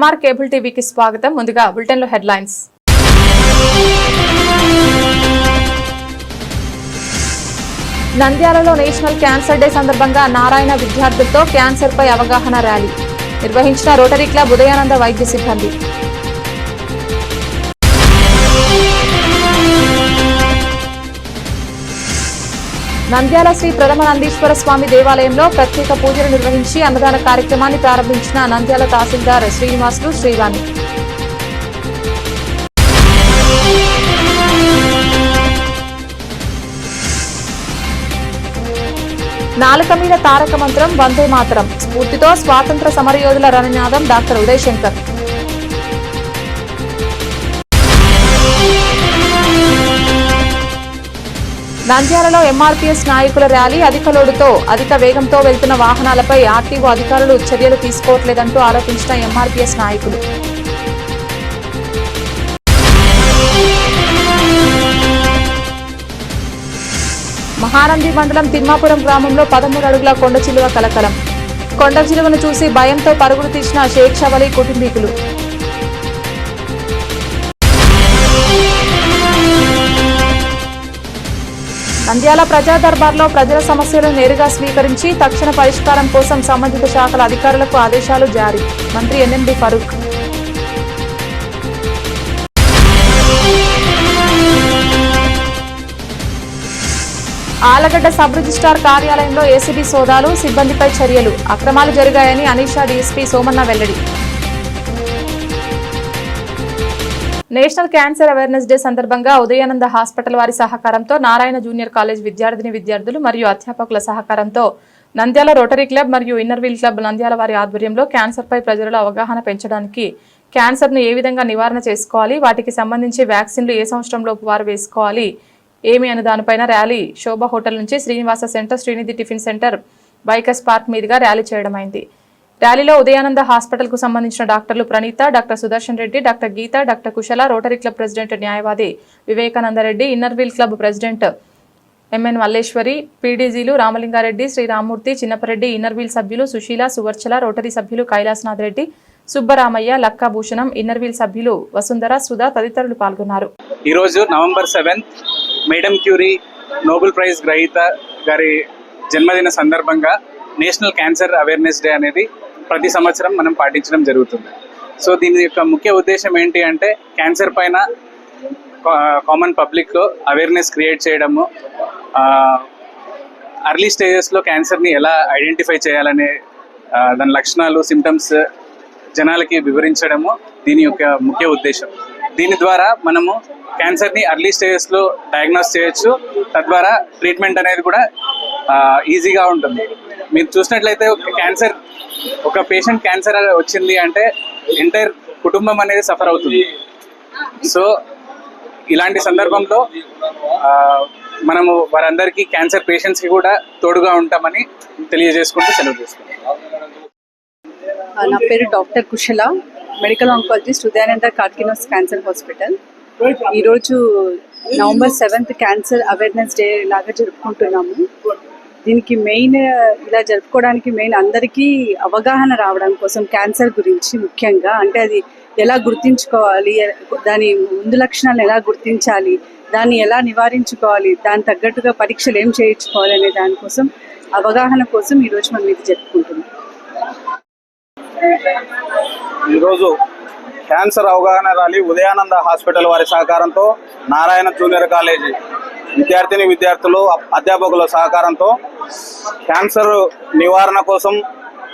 MR cable టీవీకి స్వాగతం. ముందుగా బులెటిన్లో హెడ్లైన్స్. నంద్యాలలో నేషనల్ క్యాన్సర్ డే సందర్భంగా నారాయణ విద్యార్థులతో క్యాన్సర్ పై అవగాహన ర్యాలీ. నిర్వహించిన రోటరీ క్లబ్ ఉదయానంద వైద్య సిబ్బంది. నంద్యాల శ్రీ ప్రథమ నందీశ్వర స్వామి దేవాలయంలో ప్రత్యేక పూజలు నిర్వహించి అన్నదాన కార్యక్రమాన్ని ప్రారంభించిన నంద్యాల తహసీల్దార్ శ్రీనివాసులు శ్రీవాణి. నాలుక మీద తారక మంత్రం వందే మాతరం. స్ఫూర్తితో స్వాతంత్ర సమరయోధుల రణనాదం డాక్టర్ ఉదయశంకర్. నంద్యాలలో ఎంఆర్పీఎస్ నాయకుల ర్యాలీ అధిక లోడుతో అధిక వేగంతో వెళ్తున్న వాహనాలపై ఆర్టీఓ అధికారులు చర్యలు తీసుకోవట్లేదంటూ ఆరోపించిన ఎంఆర్పీఎస్ నాయకులు. మహానంది మండలం తిమ్మాపురం గ్రామంలో పదమూడు అడుగుల కొండ చిలువ కలకలం. కొండ చిలువను చూసి భయంతో పరుగులు తీసిన షేక్ షవలి కుటుంబీకులు. నంద్యాల ప్రజా దర్బార్లో ప్రజల సమస్యలు నేరుగా స్వీకరించి తక్షణ పరిష్కారం కోసం సంబంధిత శాఖల అధికారులకు ఆదేశాలు జారీ. మంత్రి NMD Farooq. Allagadda sub registrar కార్యాలయంలో ఏసీబీ సోదాలు సిబ్బందిపై చర్యలు. అక్రమాలు జరిగాయని అనీషా డీఎస్పీ సోమన్న వెల్లడి. నేషనల్ క్యాన్సర్ అవేర్నెస్ డే సందర్భంగా ఉదయానంద హాస్పిటల్ వారి సహకారంతో నారాయణ జూనియర్ కాలేజ్ విద్యార్థిని విద్యార్థులు మరియు అధ్యాపకుల సహకారంతో నంద్యాల రోటరీ క్లబ్ మరియు ఇన్నర్వీల్ క్లబ్ నంద్యాల వారి ఆధ్వర్యంలో క్యాన్సర్పై ప్రజలలో అవగాహన పెంచడానికి క్యాన్సర్ను ఏ విధంగా నివారణ చేసుకోవాలి? వాటికి సంబంధించి వ్యాక్సిన్లు ఏ సంవత్సరంలోపు వారు వేసుకోవాలి? ఏమి అనే దానిపైన ర్యాలీ శోభ హోటల్ నుంచి Srinivasa centre Srinidhi tiffin centre bikers park మీదుగా ర్యాలీ చేయడమైంది. ర్యాలీలో ఉదయానంద హాస్పిటల్కు సంబంధించిన డాక్టర్లు Praneetha doctor Sudarshan Reddy doctor Geetha doctor Kushala rotary club president న్యాయవాది Vivekanandareddy inner wheel club president MN Malleswari పీడీజీలు Ramalinga Reddy Sriramamurthy Chinnapa Reddy inner wheel సభ్యులు సుశీల సువర్చల రోటరీ సభ్యులు కైలాసనాథ్ రెడ్డి సుబ్బరామయ్య లక్కా భూషణం ఇన్నర్వీల్ సభ్యులు వసుంధర సుధా తదితరులు పాల్గొన్నారు. ఈరోజు November seventh madam Curie Nobel prize గ్రహీత గారి జన్మదిన సందర్భంగా నేషనల్ క్యాన్సర్ అవేర్నెస్ డే అనేది ప్రతి సంవత్సరం మనం పాటించడం జరుగుతుంది. సో దీని యొక్క ముఖ్య ఉద్దేశం ఏంటి అంటే క్యాన్సర్ పైన కామన్ పబ్లిక్లో అవేర్నెస్ క్రియేట్ చేయడము అర్లీ స్టేజెస్లో క్యాన్సర్ని ఎలా ఐడెంటిఫై చేయాలనే దాని లక్షణాలు సిమ్టమ్స్ జనాలకి వివరించడము దీని యొక్క ముఖ్య ఉద్దేశం. దీని ద్వారా మనము క్యాన్సర్ని అర్లీ స్టేజెస్లో డయాగ్నోస్ చేయొచ్చు. తద్వారా ట్రీట్మెంట్ అనేది కూడా ఈజీగా ఉంటుంది. మీరు చూసినట్లయితే ఒక క్యాన్సర్ ఒక పేషెంట్ క్యాన్సర్ వచ్చింది అంటే ఎంటైర్ కుటుంబం అనేది సఫర్ అవుతుంది. సో ఇలాంటి సందర్భంలో మనము వారందరికీ క్యాన్సర్ పేషెంట్స్కి కూడా తోడుగా ఉంటామని తెలియజేసుకుంటూ సెలవు చేసుకుంటాం నా పేరు doctor Kushala medical oncologist Udayananda Karkinos cancer hospital ఈరోజు November seventh cancer awareness day లాగా జరుపుకుంటున్నాము. దీనికి మెయిన్ ఇలా జరుపుకోవడానికి మెయిన్ అందరికీ అవగాహన రావడం కోసం క్యాన్సర్ గురించి ముఖ్యంగా. అంటే అది ఎలా గుర్తించుకోవాలి దాని ముందు లక్షణాలను ఎలా గుర్తించాలి దాన్ని ఎలా నివారించుకోవాలి దాని తగ్గట్టుగా పరీక్షలు ఏం చేయించుకోవాలి అనే దానికోసం అవగాహన కోసం ఈరోజు మనం ఇది జరుపుకుంటున్నాం. ఈరోజు క్యాన్సర్ అవగాహన ర్యాలీ ఉదయానంద హాస్పిటల్ వారి సహకారంతో నారాయణ జూనియర్ కాలేజీ విద్యార్థిని విద్యార్థులు అధ్యాపకుల సహకారంతో క్యాన్సర్ నివారణ కోసం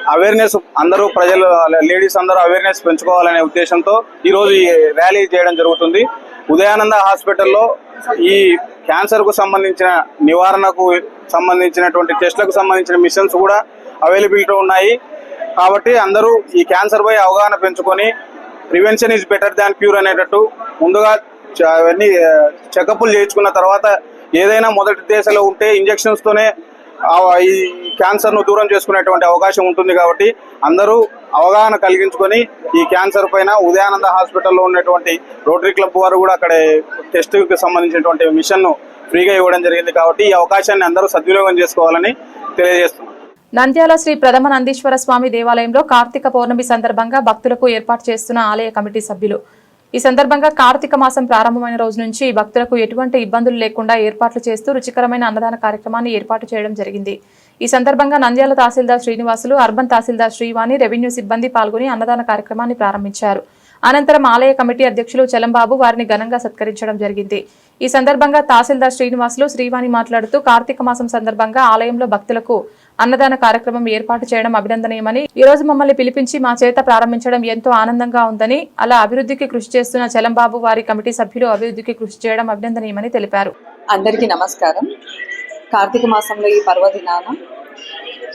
అవేర్నెస్ అందరూ ప్రజలు లేడీస్ అందరూ అవేర్నెస్ పెంచుకోవాలనే ఉద్దేశంతో ఈరోజు ఈ ర్యాలీ చేయడం జరుగుతుంది. ఉదయానంద హాస్పిటల్లో ఈ క్యాన్సర్కు సంబంధించిన నివారణకు సంబంధించినటువంటి టెస్ట్లకు సంబంధించిన మిషన్స్ కూడా అవైలబిలిటీ ఉన్నాయి. కాబట్టి అందరూ ఈ క్యాన్సర్ పై అవగాహన పెంచుకొని prevention is better than cure అనేటట్టు ముందుగా చ- అవన్నీ చెకప్లు చేయించుకున్న తర్వాత ఏదైనా మొదటి దశలో ఉంటే ఇంజెక్షన్స్తోనే ఈ క్యాన్సర్ను దూరం చేసుకునేటువంటి అవకాశం ఉంటుంది కాబట్టి అందరూ అవగాహన కలిగించుకొని ఈ క్యాన్సర్ పైన ఉదయానంద హాస్పిటల్లో ఉన్నటువంటి రోటరీ క్లబ్ వారు కూడా అక్కడ టెస్ట్కి సంబంధించినటువంటి మిషన్ను ఫ్రీగా ఇవ్వడం జరిగింది కాబట్టి ఈ అవకాశాన్ని అందరూ సద్వినియోగం చేసుకోవాలని తెలియజేస్తున్నాం. నంద్యాల శ్రీ ప్రథమ నందీశ్వర స్వామి దేవాలయంలో కార్తీక పౌర్ణమి సందర్భంగా భక్తులకు ఏర్పాటు చేస్తున్న ఆలయ కమిటీ సభ్యులు ఈ సందర్భంగా కార్తీక మాసం ప్రారంభమైన రోజు నుంచి భక్తులకు ఎటువంటి ఇబ్బందులు లేకుండా ఏర్పాట్లు చేస్తూ రుచికరమైన అన్నదాన కార్యక్రమాన్ని ఏర్పాటు చేయడం జరిగింది. ఈ సందర్భంగా నంద్యాల తహసీల్దార్ శ్రీనివాసులు అర్బన్ తహసీల్దార్ శ్రీవాణి రెవెన్యూ సిబ్బంది పాల్గొని అన్నదాన కార్యక్రమాన్ని ప్రారంభించారు. అనంతరం ఆలయ కమిటీ అధ్యక్షులు చలంబాబు వారిని ఘనంగా సత్కరించడం జరిగింది. ఈ సందర్భంగా తహసీల్దార్ శ్రీనివాసులు శ్రీవాణి మాట్లాడుతూ కార్తీక మాసం సందర్భంగా ఆలయంలో భక్తులకు అన్నదాన కార్యక్రమం ఏర్పాటు చేయడం అభినందనీయమని ఈ రోజు మమ్మల్ని పిలిపించి మా చేత ప్రారంభించడం ఎంతో ఆనందంగా ఉందని అలా అభివృద్ధికి కృషి చేస్తున్న చలంబాబు వారి కమిటీ సభ్యులు అభివృద్ధికి కృషి చేయడం అభినందనీయమని తెలిపారు. అందరికీ నమస్కారం. కార్తీక మాసంలో ఈ పర్వదినాన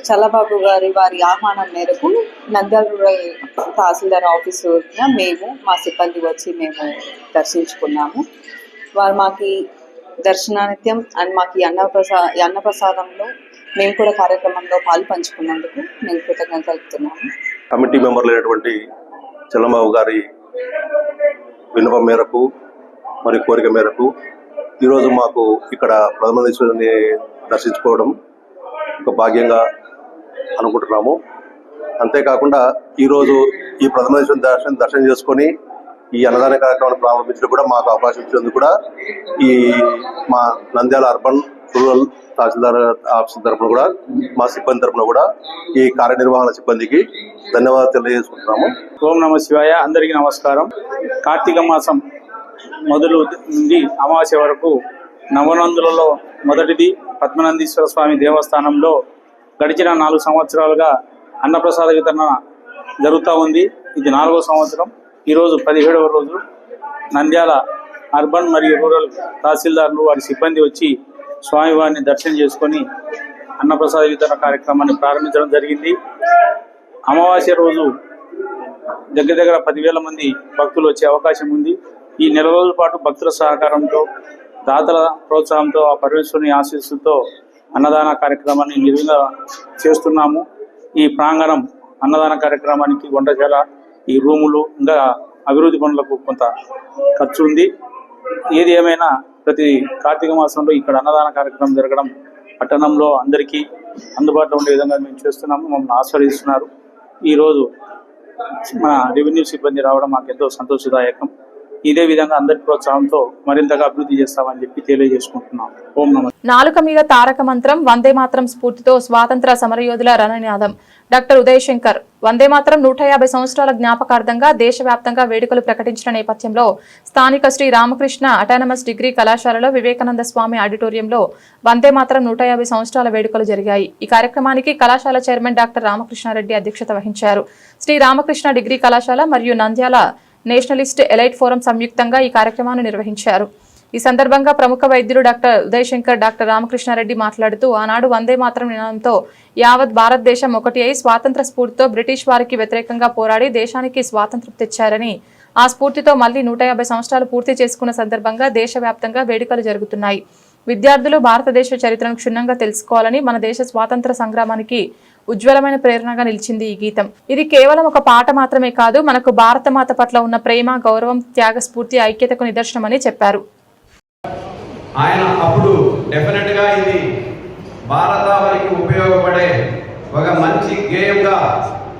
చల్లబాబు గారి వారి ఆహ్వానం మేరకు నంద్యాల రూరల్ తహసీల్దార్ ఆఫీసు మేము మా సిబ్బంది వచ్చి మేము దర్శించుకున్నాము. వారు మాకి దర్శనానిత్యం అండ్ మాకు అన్నప్రసా అన్నప్రసాదంలో మేము కూడా కార్యక్రమంలో పాలు పంచుకున్నందుకు మేము కృతజ్ఞత తెలుపుతున్నాము. కమిటీ మెంబర్లు అయినటువంటి గారి విన్నపం మేరకు మరి కోరిక మేరకు ఈరోజు మాకు ఇక్కడ ప్రధానమంత్రిని దర్శించుకోవడం ఒక భాగ్యంగా అనుకుంటున్నాము. అంతేకాకుండా ఈరోజు ఈ ప్రధానమంత్రి దర్శనం దర్శనం చేసుకొని ఈ అన్నదాన కార్యక్రమాన్ని ప్రారంభించడం కూడా మాకు అవకాశం ఇచ్చినందుకు కూడా ఈ మా Nandyal urban rural tahsildar office తరఫున కూడా మా సిబ్బంది తరఫున కూడా ఈ కార్యనిర్వహణ సిబ్బందికి ధన్యవాదాలు తెలియజేసుకుంటున్నాము. ఓం నమ శివాయ అందరికీ నమస్కారం. కార్తీక మాసం మొదలు నుండి అమావాస్య వరకు నవనందులలో మొదటిది పద్మనందీశ్వర స్వామి దేవస్థానంలో గడిచిన నాలుగు సంవత్సరాలుగా అన్నప్రసాద వితరణ జరుగుతూ ఉంది. ఇది నాలుగో సంవత్సరం. ఈరోజు పదిహేడవ రోజు నంద్యాల అర్బన్ మరియు రూరల్ తహసీల్దార్లు వారి సిబ్బంది వచ్చి స్వామివారిని దర్శనం చేసుకొని అన్నప్రసాద వితరణ కార్యక్రమాన్ని ప్రారంభించడం జరిగింది. అమావాస్య రోజు దగ్గర దగ్గర పదివేల మంది భక్తులు వచ్చే అవకాశం ఉంది. ఈ నెల రోజుల పాటు భక్తుల సహకారంతో దాతల ప్రోత్సాహంతో ఆ పరమేశ్వరుని ఆశీస్సుతో అన్నదాన కార్యక్రమాన్ని నిర్వహణ చేస్తున్నాము. ఈ ప్రాంగణం అన్నదాన కార్యక్రమానికి వంటశాల ఈ రూములు ఇంకా అభివృద్ధి పనులకు కొంత ఖర్చు ఉంది. ఏది ఏమైనా ప్రతి కార్తీక మాసంలో ఇక్కడ అన్నదాన కార్యక్రమం జరగడం పట్టణంలో అందరికీ అందుబాటులో ఉండే విధంగా మేము చేస్తున్నాము మమ్మల్ని ఆస్వాదిస్తున్నారు. ఈరోజు మన రెవెన్యూ సిబ్బంది రావడం మాకు ఎంతో సంతోషదాయకం. ఇదే విధంగా అందరి ప్రోత్సాహంతో మరింతగా అభివృద్ధి చేస్తామని చెప్పి తెలియజేసుకుంటున్నాం. ఓం నమ. నాలుక మీద తారక మంత్రం వందే మాత్రం స్ఫూర్తితో స్వాతంత్ర సమరయోధుల రణనినాదం డాక్టర్ ఉదయ్ శంకర్ వందే మాత్రం నూట యాభై సంవత్సరాల జ్ఞాపకార్థంగా దేశవ్యాప్తంగా వేడుకలు ప్రకటించిన నేపథ్యంలో స్థానిక శ్రీ రామకృష్ణ అటానమస్ డిగ్రీ కళాశాలలో వివేకానంద స్వామి ఆడిటోరియంలో వందే మాత్రం నూట యాభై సంవత్సరాల వేడుకలు జరిగాయి. ఈ కార్యక్రమానికి కళాశాల చైర్మన్ డాక్టర్ రామకృష్ణారెడ్డి అధ్యక్షత వహించారు. శ్రీ రామకృష్ణ డిగ్రీ కళాశాల మరియు నంద్యాల నేషనలిస్ట్ ఎలైట్ ఫోరం సంయుక్తంగా ఈ కార్యక్రమాన్ని నిర్వహించారు. ఈ సందర్భంగా ప్రముఖ వైద్యులు డాక్టర్ ఉదయశంకర్ డాక్టర్ రామకృష్ణారెడ్డి మాట్లాడుతూ ఆనాడు వందే మాత్రం నినాదంతో యావత్ భారతదేశం ఒకటి అయి స్వాతంత్ర స్ఫూర్తితో బ్రిటిష్ వారికి వ్యతిరేకంగా పోరాడి దేశానికి స్వాతంత్రం తెచ్చారని ఆ స్ఫూర్తితో మళ్ళీ నూట యాభై సంవత్సరాలు పూర్తి చేసుకున్న సందర్భంగా దేశవ్యాప్తంగా వేడుకలు జరుగుతున్నాయి. విద్యార్థులు భారతదేశ చరిత్రను క్షుణ్ణంగా తెలుసుకోవాలని మన దేశ స్వాతంత్ర సంగ్రామానికి ఉజ్వలమైన ప్రేరణగా నిలిచింది ఈ గీతం. ఇది కేవలం ఒక పాట మాత్రమే కాదు మనకు భారతమాత పట్ల ఉన్న ప్రేమ గౌరవం త్యాగస్ఫూర్తి ఐక్యతకు నిదర్శనమని చెప్పారు. ఆయన అప్పుడు డెఫినెట్గా ఇది భారతావనికి ఉపయోగపడే ఒక మంచి గేయంగా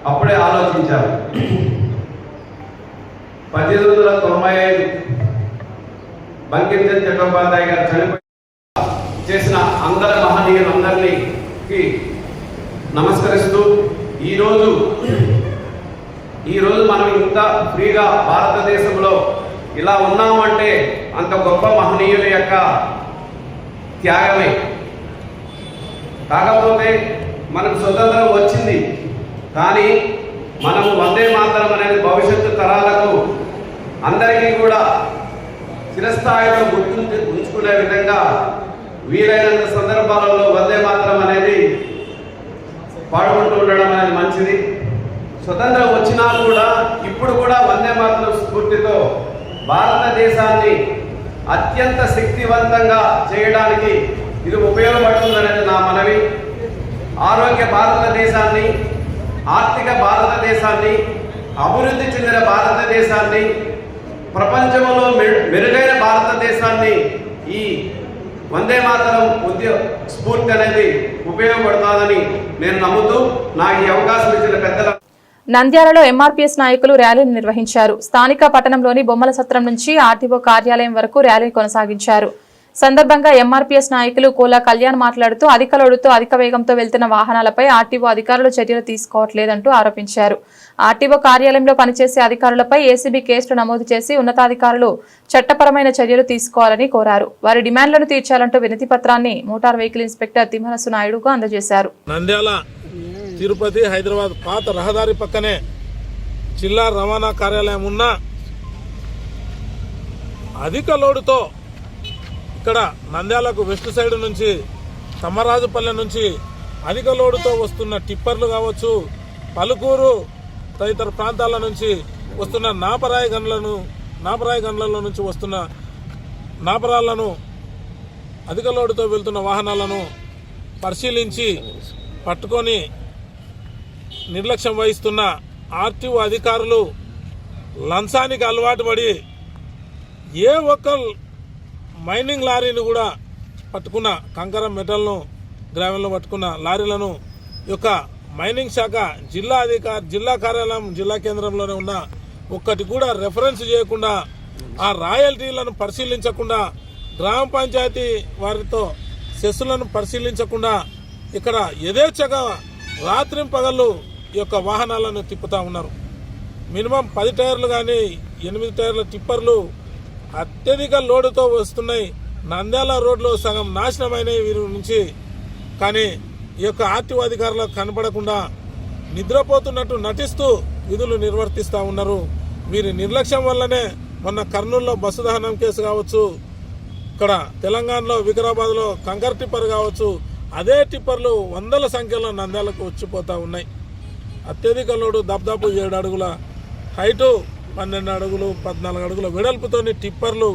అప్పుడే ఆలోచించారు. పద్దెనిమిది వందల తొంభై ఐదు బంకించంద్ చట్టోపాధ్యాయ గారు చనిపోయి చేసిన అందరి మహనీయులందరినీ నమస్కరిస్తూ ఈరోజు ఈరోజు మనం ఇంత ఫ్రీగా భారతదేశంలో ఇలా ఉన్నామంటే అంత గొప్ప మహనీయుల యొక్క త్యాగమే. కాకపోతే మనకు స్వతంత్రం వచ్చింది కానీ మనము వందే మాత్రం అనేది భవిష్యత్తు తరాలకు అందరికీ కూడా చిరస్థాయిలో గుర్తు ఉంచుకునే విధంగా వీలైనంత సందర్భాలలో వందే మాత్రం అనేది పాడుకుంటూ ఉండడం అనేది మంచిది. స్వతంత్రం వచ్చినా కూడా ఇప్పుడు కూడా వందే మాతరం స్ఫూర్తితో భారతదేశాన్ని అత్యంత శక్తివంతంగా చేయడానికి ఇది ఉపయోగపడుతుందనేది నా మనవి. ఆరోగ్య భారతదేశాన్ని ఆర్థిక భారతదేశాన్ని అభివృద్ధి చెందిన భారతదేశాన్ని ప్రపంచంలో మెరుగైన భారతదేశాన్ని ఈ వందే మాతరం ఉద్య స్ఫూర్తి అనేది ఉపయోగపడుతుందని నేను నమ్ముతూ నాకు ఈ అవకాశం ఇచ్చిన పెద్దల నంద్యాలలో ఎంఆర్పీఎస్ నాయకులు ర్యాలీని నిర్వహించారు. స్థానిక పట్టణంలోని బొమ్మల సత్రం నుంచి ఆర్టీఓ కార్యాలయం వరకు ర్యాలీ కొనసాగించారు. సందర్భంగా ఎంఆర్పీఎస్ నాయకులు కోలా కళ్యాణ్ మాట్లాడుతూ అధిక లోడుతో అధిక వేగంతో వెళ్తున్న వాహనాలపై ఆర్టీఓ అధికారులు చర్యలు తీసుకోవట్లేదంటూ ఆరోపించారు. ఆర్టీఓ కార్యాలయంలో పనిచేసే అధికారులపై ఏసీబీ కేసులు నమోదు చేసి ఉన్నతాధికారులు చట్టపరమైన చర్యలు తీసుకోవాలని కోరారు. వారి డిమాండ్లను తీర్చాలంటూ వినతి పత్రాన్ని మోటార్ వెహికల్ ఇన్స్పెక్టర్ తిమ్మనసు నాయుడుకు అందజేశారు. తిరుపతి హైదరాబాద్ పాత రహదారి పక్కనే జిల్లా రవాణా కార్యాలయం ఉన్న అధిక లోడుతో ఇక్కడ నంద్యాలకు వెస్ట్ సైడ్ నుంచి తమ్మరాజుపల్లె నుంచి అధిక లోడుతో వస్తున్న టిప్పర్లు కావచ్చు పలుకూరు తదితర ప్రాంతాల నుంచి వస్తున్న నాపరాయి గన్లను నాపరాయి గన్లలో నుంచి వస్తున్న నాపరాలను అధిక లోడుతో వెళ్తున్న వాహనాలను పరిశీలించి పట్టుకొని నిర్లక్ష్యం వహిస్తున్న ఆర్టీఓ అధికారులు లంచానికి అలవాటు పడి ఏ ఒక్క మైనింగ్ లారీలు కూడా పట్టుకున్న కంకర మెటల్ను గ్రామంలో పట్టుకున్న లారీలను యొక్క మైనింగ్ శాఖ జిల్లా అధికారి జిల్లా కార్యాలయం జిల్లా కేంద్రంలోనే ఉన్న ఒక్కటి కూడా రెఫరెన్స్ చేయకుండా ఆ రాయల్టీలను పరిశీలించకుండా గ్రామ పంచాయతీ వారితో సెస్సులను పరిశీలించకుండా ఇక్కడ యథేచ్ఛగా రాత్రి పగళ్ళు ఈ యొక్క వాహనాలను తిప్పుతా ఉన్నారు. మినిమం పది టైర్లు కానీ ఎనిమిది టైర్ల టిప్పర్లు అత్యధిక లోడుతో వస్తున్నాయి. నంద్యాల రోడ్లో సగం నాశనమైనవి వీరి నుంచి. కానీ ఈ యొక్క ఆర్టీఓ అధికారులకు కనపడకుండా నిద్రపోతున్నట్టు నటిస్తూ విధులు నిర్వర్తిస్తూ ఉన్నారు. వీరి నిర్లక్ష్యం వల్లనే మొన్న కర్నూలులో బస్సు దహనం కేసు కావచ్చు ఇక్కడ తెలంగాణలో వికారాబాద్లో కంకర్ టిప్పర్ కావచ్చు అదే టిప్పర్లు వందల సంఖ్యలో నంద్యాలకు వచ్చిపోతూ ఉన్నాయి. అత్యధిక లోడు దాదాపు ఏడు అడుగుల హైటు పన్నెండు అడుగులు పద్నాలుగు అడుగుల వెడల్పుతోని టిప్పర్లు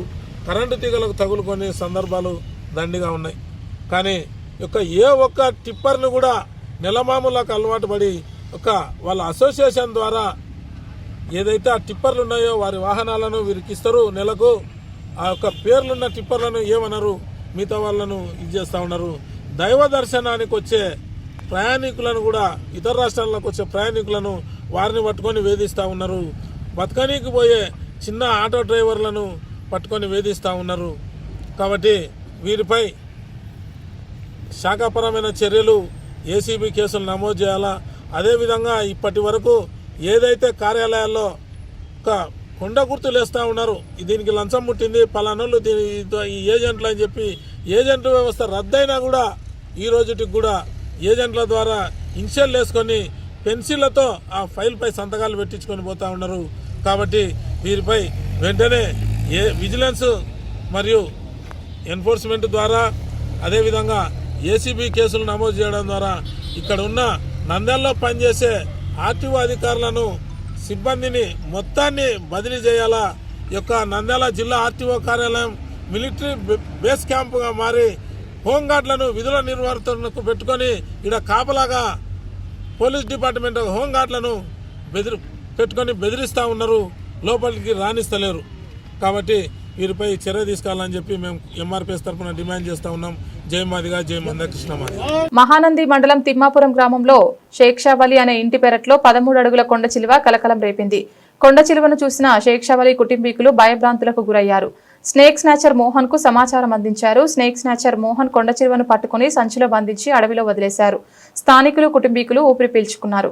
కరెంటు తీగలకు తగులుకునే సందర్భాలు దండిగా ఉన్నాయి. కానీ యొక్క ఏ ఒక్క టిప్పర్ను కూడా నెలమాములకు అలవాటు పడి ఒక వాళ్ళ అసోసియేషన్ ద్వారా ఏదైతే ఆ టిప్పర్లు ఉన్నాయో వారి వాహనాలను వీరికి ఇస్తారు. నెలకు ఆ యొక్క పేర్లున్న టిప్పర్లను ఏమన్నారు మిగతా వాళ్ళను ఇది చేస్తూ ఉన్నారు. దైవ దర్శనానికి వచ్చే ప్రయాణికులను కూడా ఇతర రాష్ట్రాలకు వచ్చే ప్రయాణికులను వారిని పట్టుకొని వేధిస్తూ ఉన్నారు. బతకనీకి పోయే చిన్న ఆటో డ్రైవర్లను పట్టుకొని వేధిస్తూ ఉన్నారు. కాబట్టి వీరిపై శాఖాపరమైన చర్యలు ఏసీబీ కేసులు నమోదు చేయాలా? అదేవిధంగా ఇప్పటి వరకు ఏదైతే కార్యాలయాల్లో ఒక కొండ గుర్తులు వేస్తూ ఉన్నారు దీనికి లంచం ముట్టింది పలానోళ్ళు దీని ఈ ఏజెంట్లు అని చెప్పి ఏజెంట్ వ్యవస్థ రద్దయినా కూడా ఈ రోజుటికి కూడా ఏజెంట్ల ద్వారా ఇన్షియల్ వేసుకొని పెన్సిళ్ళతో ఆ ఫైల్పై సంతకాలు పెట్టించుకొని పోతూ ఉన్నారు. కాబట్టి వీరిపై వెంటనే ఏ విజిలెన్స్ మరియు ఎన్ఫోర్స్మెంట్ ద్వారా అదేవిధంగా ఏసీబీ కేసులు నమోదు చేయడం ద్వారా ఇక్కడ ఉన్న నంద్యాలలో పనిచేసే ఆర్టీఓ అధికారులను సిబ్బందిని మొత్తాన్ని బదిలీ చేయాలా? యొక్క నంద్యాల జిల్లా ఆర్టీఓ కార్యాలయం మిలిటరీ బేస్ క్యాంపుగా మారి హోంగార్డులను విధుల నిర్వర్తనకు పెట్టుకొని ఇక్కడ కాపలాగా పోలీస్ డిపార్ట్మెంట్ హోంగార్డులను బెదిరి పెట్టుకొని బెదిరిస్తూ ఉన్నారు లోపలికి రాణిస్తలేరు కాబట్టి వీరిపై చర్య తీసుకోవాలని చెప్పి మేము ఎంఆర్పిఎస్ తరఫున డిమాండ్ చేస్తా ఉన్నాం. జై మాదిగా జై మందకృష్ణ మహానంది మండలం తిమ్మాపురం గ్రామంలో షేక్షావలి అనే ఇంటి పెరట్లో పదమూడు అడుగుల కొండ చిలువ కలకలం రేపింది. కొండ చిలువను చూసిన షేక్షావలి కుటుంబీకులు భయభ్రాంతులకు గురయ్యారు. స్నేక్ స్నాచర్ మోహన్కు సమాచారం అందించారు. స్నేక్ స్నాచర్ మోహన్ కొండ చిలువను పట్టుకుని సంచిలో బంధించి అడవిలో వదిలేశారు. స్థానికులు కుటుంబీకులు ఊపిరి పీల్చుకున్నారు.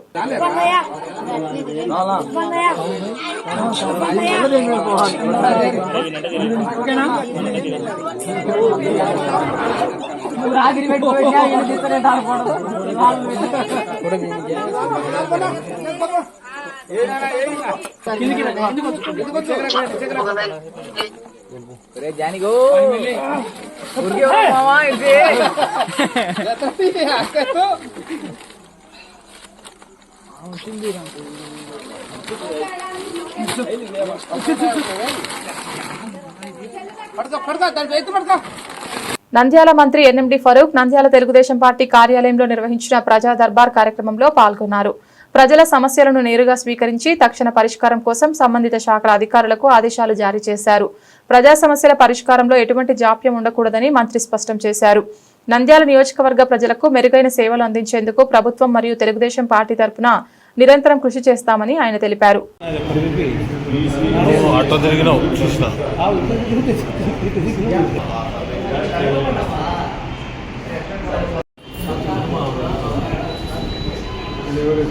నంద్యాల మంత్రి ఎన్ఎండి ఫరూక్ నంద్యాల తెలుగుదేశం పార్టీ కార్యాలయంలో నిర్వహించిన ప్రజా దర్బార్ కార్యక్రమంలో పాల్గొన్నారు. ప్రజల సమస్యలను నేరుగా స్వీకరించి తక్షణ పరిష్కారం కోసం సంబంధిత శాఖల అధికారులకు ఆదేశాలు జారీ చేశారు. ప్రజా సమస్యల పరిష్కారంలో ఎటువంటి జాప్యం ఉండకూడదని మంత్రి స్పష్టం చేశారు. నంద్యాల నియోజకవర్గ ప్రజలకు మెరుగైన సేవలు అందించేందుకు ప్రభుత్వం మరియు తెలుగుదేశం పార్టీ తరపున నిరంతరం కృషి చేస్తామని ఆయన తెలిపారు. ఆటో తిరిగినావు చూసిన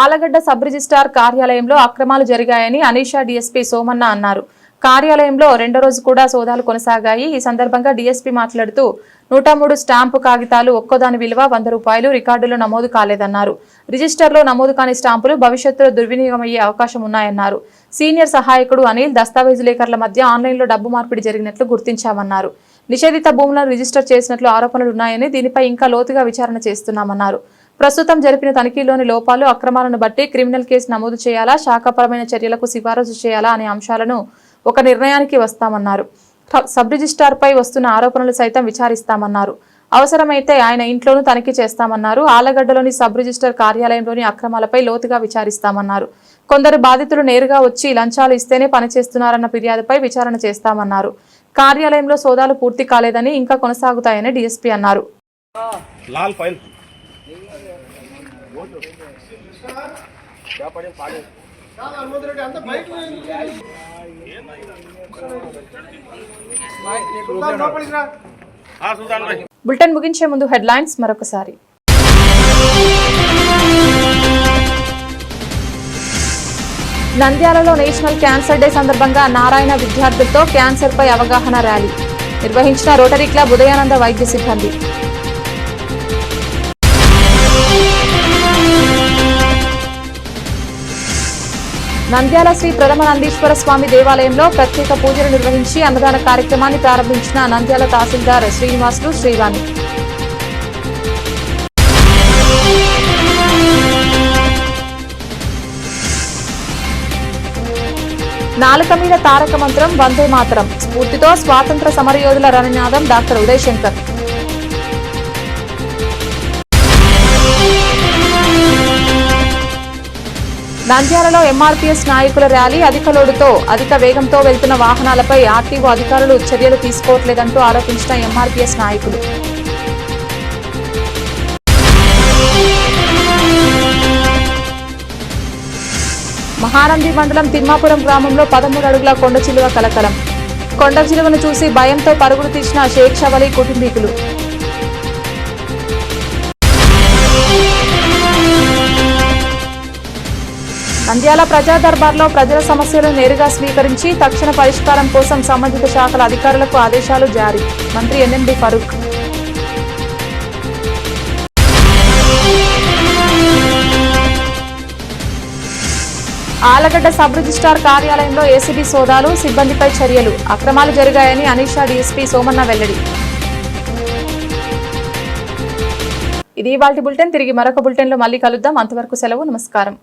ఆలగడ్డ సబ్ రిజిస్ట్రార్ కార్యాలయంలో అక్రమాలు జరిగాయని అనీషా డీఎస్పీ సోమన్న అన్నారు. కార్యాలయంలో రెండో రోజు కూడా సోదాలు కొనసాగాయి. ఈ సందర్భంగా డీఎస్పీ మాట్లాడుతూ నూట మూడు స్టాంపు కాగితాలు ఒక్కోదాని విలువ వంద రూపాయలు రికార్డులో నమోదు కాలేదన్నారు. రిజిస్టర్లో నమోదు కాని స్టాంపులు భవిష్యత్తులో దుర్వినియోగమయ్యే అవకాశం ఉన్నాయన్నారు. సీనియర్ సహాయకుడు అనిల్ దస్తావేజు లేఖర్ల మధ్య ఆన్లైన్లో డబ్బు మార్పిడి జరిగినట్లు గుర్తించామన్నారు. నిషేధిత భూములను రిజిస్టర్ చేసినట్లు ఆరోపణలు ఉన్నాయని దీనిపై ఇంకా లోతుగా విచారణ చేస్తున్నామన్నారు. ప్రస్తుతం జరిపిన తనిఖీలోని లోపాలు అక్రమాలను బట్టి క్రిమినల్ కేసు నమోదు చేయాలా శాఖపరమైన చర్యలకు సిఫారసు చేయాలా అనే అంశాలను ఒక నిర్ణయానికి వస్తామన్నారు. సబ్- రిజిస్టార్పై వస్తున్న ఆరోపణలు సైతం విచారిస్తామన్నారు. అవసరమైతే ఆయన ఇంట్లోనూ తనిఖీ చేస్తామన్నారు. ఆలగడ్డలోని సబ్ రిజిస్టర్ కార్యాలయంలోని అక్రమాలపై లోతుగా విచారిస్తామన్నారు. కొందరు బాధితులు నేరుగా వచ్చి లంచాలు ఇస్తేనే పనిచేస్తున్నారన్న ఫిర్యాదుపై విచారణ చేస్తామన్నారు. కార్యాలయంలో సోదాలు పూర్తి కాలేదని ఇంకా కొనసాగుతాయని డీఎస్పీ అన్నారు. బులెటిన్ ముగించే ముందు హెడ్లైన్స్ మరొకసారి. నంద్యాలలో నేషనల్ క్యాన్సర్ డే సందర్భంగా నారాయణ విద్యార్థులతో క్యాన్సర్ పై అవగాహన ర్యాలీ. నిర్వహించిన రోటరీ క్లబ్ ఉదయానంద వైద్య సిబ్బంది. నంద్యాల శ్రీ ప్రథమ నందీశ్వర స్వామి దేవాలయంలో ప్రత్యేక పూజలు నిర్వహించి అన్నదాన కార్యక్రమాన్ని ప్రారంభించిన నంద్యాల తహసీల్దార్ శ్రీనివాసులు శ్రీవాణి. నాలుక మీద తారక మంత్రం వందే మాతరం. స్ఫూర్తితో స్వాతంత్ర సమరయోధుల రణనాదం డాక్టర్ ఉదయశంకర్. నంద్యాలలో ఎంఆర్పీఎస్ నాయకుల ర్యాలీ అధిక లోడుతో అధిక వేగంతో వెళ్తున్న వాహనాలపై ఆర్టీఓ అధికారులు చర్యలు తీసుకోవట్లేదంటూ ఆరోపించిన ఎంఆర్పీఎస్ నాయకులు. మహానంది మండలం తిమ్మాపురం గ్రామంలో పదమూడు అడుగుల కొండ చిలువ కలకలం. కొండ చిలువను చూసి భయంతో పరుగులు తీసిన షేక్ షవలి కుటుంబీకులు. నంద్యాల ప్రజా దర్బార్లో ప్రజల సమస్యలను నేరుగా స్వీకరించి తక్షణ పరిష్కారం కోసం సంబంధిత శాఖల అధికారులకు ఆదేశాలు జారీ. మంత్రి NMD Farooq. Allagadda sub registrar కార్యాలయంలో ఏసీబీ సోదాలు సిబ్బందిపై చర్యలు. అక్రమాలు జరిగాయని అనీషా డీఎస్పీ సోమన్న వెల్లడి. ఇది ఇవాళ బులెటిన్. తిరిగి మరొక బులెటిన్లో మళ్ళీ కలుద్దాం. అంతవరకు సెలవు. నమస్కారం.